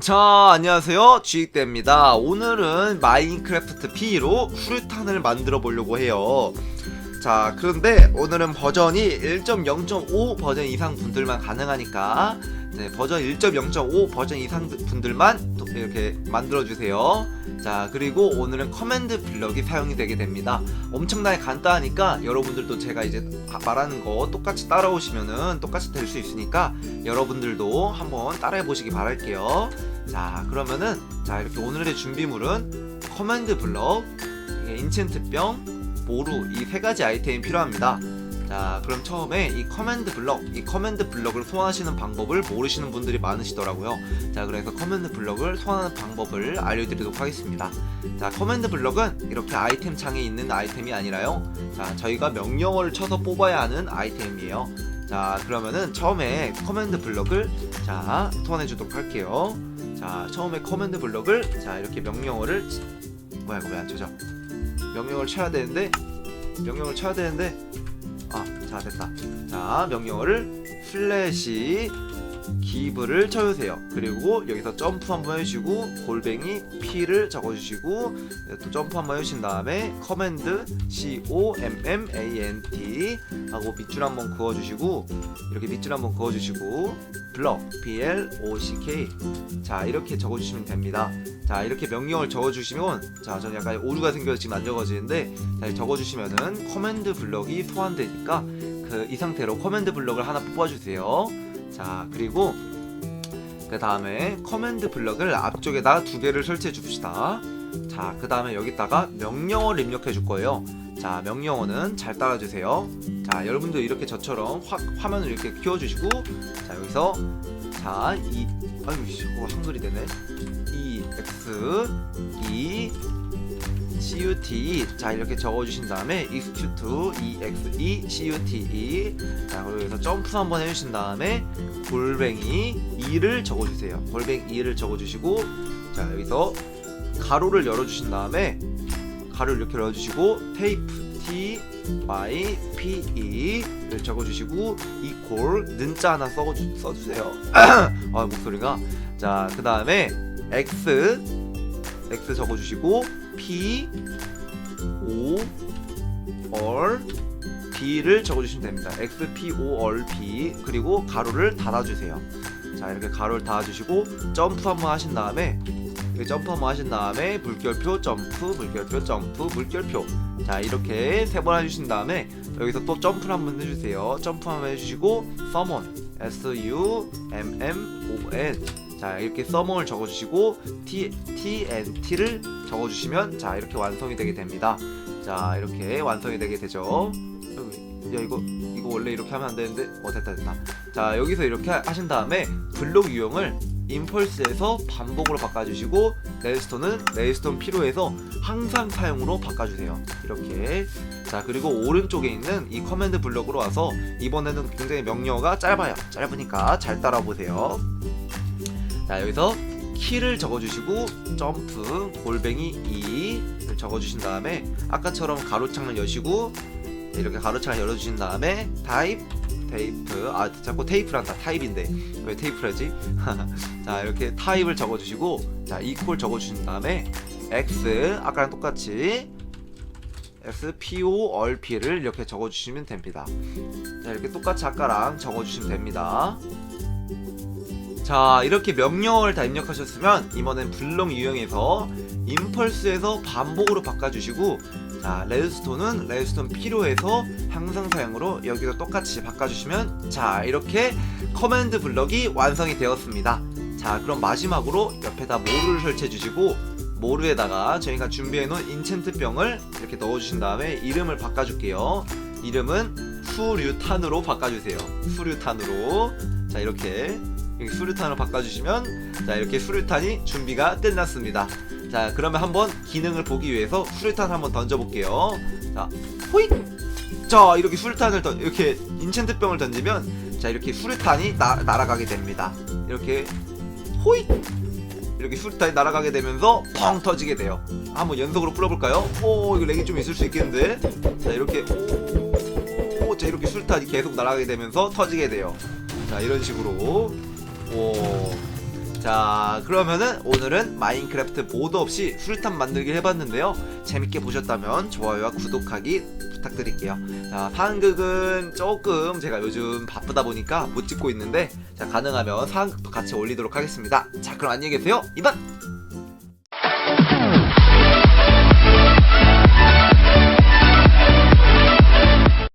자 안녕하세요. 주익대입니다. 오늘은 마인크래프트 P로 수류탄을 만들어 보려고 해요. 자 그런데 오늘은 버전이 1.0.5 버전 이상 분들만 가능하니까 네, 버전 1.0.5 버전 이상 분들만 또 이렇게 만들어 주세요. 자 그리고 오늘은 커맨드 블럭이 사용이 되게 됩니다. 엄청나게 간단하니까 여러분들도 제가 이제 말하는 거 똑같이 따라오시면은 똑같이 될 수 있으니까 여러분들도 한번 따라해 보시기 바랄게요. 자 그러면은 자 이렇게 오늘의 준비물은 커맨드 블럭 인챈트병 모루 이 세 가지 아이템이 필요합니다 자 그럼 처음에 이 커맨드 블럭 이 커맨드 블럭을 소환하시는 방법을 모르시는 분들이 많으시더라고요. 자 그래서 커맨드 블럭을 소환하는 방법을 알려드리도록 하겠습니다. 자 커맨드 블럭은 이렇게 아이템 창에 있는 아이템이 아니라요. 자 저희가 명령어를 쳐서 뽑아야 하는 아이템이에요. 자 그러면은 처음에 커맨드 블럭을 자 소환해 주도록 할게요. 자 처음에 커맨드 블럭을 자 이렇게 명령어를 치- 뭐야 이거 왜안 쳐져 명령어를 쳐야 되는데 명령어를 쳐야 되는데 아 자 됐다. 자 명령어를 슬래시 기브를 쳐주세요. 그리고 여기서 점프 한번 해주시고 골뱅이 P를 적어주시고 또 점프 한번 해주신 다음에 커맨드 C O M M A N T 하고 밑줄 한번 그어주시고 이렇게 밑줄 한번 그어주시고 블럭 B L O C K. 자 이렇게 적어주시면 됩니다. 자 이렇게 명령을 적어주시면 자 저는 약간 오류가 생겨서 지금 안 적어지는데 자 적어주시면은 커맨드 블럭이 소환되니까 그 이 상태로 커맨드 블럭을 하나 뽑아주세요. 자 그리고 그 다음에 커맨드 블럭을 앞쪽에다 두 개를 설치해 줍시다. 자 그 다음에 여기다가 명령어를 입력해 줄 거예요 자 명령어는 잘 따라주세요. 자 여러분들 이렇게 저처럼 화, 화면을 이렇게 키워주시고 자 여기서 자이 아유 씨, 어, 한글이 되네. E X E C U T. 자 이렇게 적어주신 다음에 execute E X E C U T E. 자 여기서 점프 한번 해주신 다음에 골뱅이 2를 적어주세요. 골뱅이 2를 적어주시고 자 여기서 가로를 열어주신 다음에 가로를 이렇게 열어주시고 테이프 T Y P E를 적어주시고 이콜 는자 하나 써주, 써주세요 아 목소리가 자그 다음에 X X 적어주시고 P O 얼 B를 적어주시면 됩니다. X P O 얼 B 그리고 가로를 닫아주세요. 자 이렇게 가로를 닫아주시고 점프 한번 하신 다음에 이렇게 점프 한번 하신 다음에 물결표 점프 물결표 점프 물결표 자 이렇게 세 번 해주신 다음에 여기서 또 점프를 한번 해주세요. 점프 한번 해주시고 summon S U M M O N 자 이렇게 서머를 적어주시고 T T N T를 적어주시면 자 이렇게 완성이 되게 됩니다. 자 이렇게 완성이 되게 되죠. 야 이거 이거 원래 이렇게 하면 안 되는데 어 됐다 됐다. 자 여기서 이렇게 하- 하신 다음에 블록 유형을 임펄스에서 반복으로 바꿔주시고 레드스톤은 레드스톤 필요해서 항상 사용으로 바꿔주세요. 이렇게 자 그리고 오른쪽에 있는 이 커맨드 블럭으로 와서 이번에는 굉장히 명령어가 짧아요. 짧으니까 잘 따라보세요. 자 여기서 키를 적어주시고 점프 골뱅이 2를 적어주신 다음에 아까처럼 가로창을 여시고 이렇게 가로창을 열어주신 다음에 타입 테이프. 아 자꾸 테이프란다 타입인데. 왜 테이프라지? 자 이렇게 타입을 적어주시고 자 이퀄 적어주신 다음에 x 아까랑 똑같이 x p o 얼 p를 이렇게 적어주시면 됩니다. 자 이렇게 똑같이 아까랑 적어주시면 됩니다. 자 이렇게 명령어를 다 입력하셨으면 이번엔 블럭 유형에서 임펄스에서 반복으로 바꿔주시고 자 레드스톤은 레드스톤 필요해서 항상 사용으로 여기도 똑같이 바꿔주시면 자 이렇게 커맨드 블럭이 완성이 되었습니다. 자 그럼 마지막으로 옆에다 모루를 설치해 주시고 모루에다가 저희가 준비해 놓은 인챈트 병을 이렇게 넣어 주신 다음에 이름을 바꿔 줄게요. 이름은 수류탄으로 바꿔주세요. 수류탄으로. 자 이렇게. 수류탄으로 바꿔주시면 자 이렇게 수류탄이 준비가 끝났습니다 자 그러면 한번 기능을 보기 위해서 수류탄 한번 던져볼게요. 자 호잇! 자 이렇게 수류탄을 던 이렇게 인챈트 병을 던지면 자 이렇게 수류탄이 나, 날아가게 됩니다. 이렇게 호잇! 이렇게 수류탄이 날아가게 되면서 펑 터지게 돼요. 한번 연속으로 뿌려볼까요? 오 이거 렉이 좀 있을 수 있겠는데? 자 이렇게 오, 자 이렇게 수류탄이 계속 날아가게 되면서 터지게 돼요. 자 이런 식으로. 오 자 그러면은 오늘은 마인크래프트 모드 없이 수류탄 만들기 해봤는데요. 재밌게 보셨다면 좋아요와 구독하기 부탁드릴게요. 자 상극은 조금 제가 요즘 바쁘다 보니까 못 찍고 있는데 자 가능하면 상극도 같이 올리도록 하겠습니다. 자 그럼 안녕히 계세요. 이만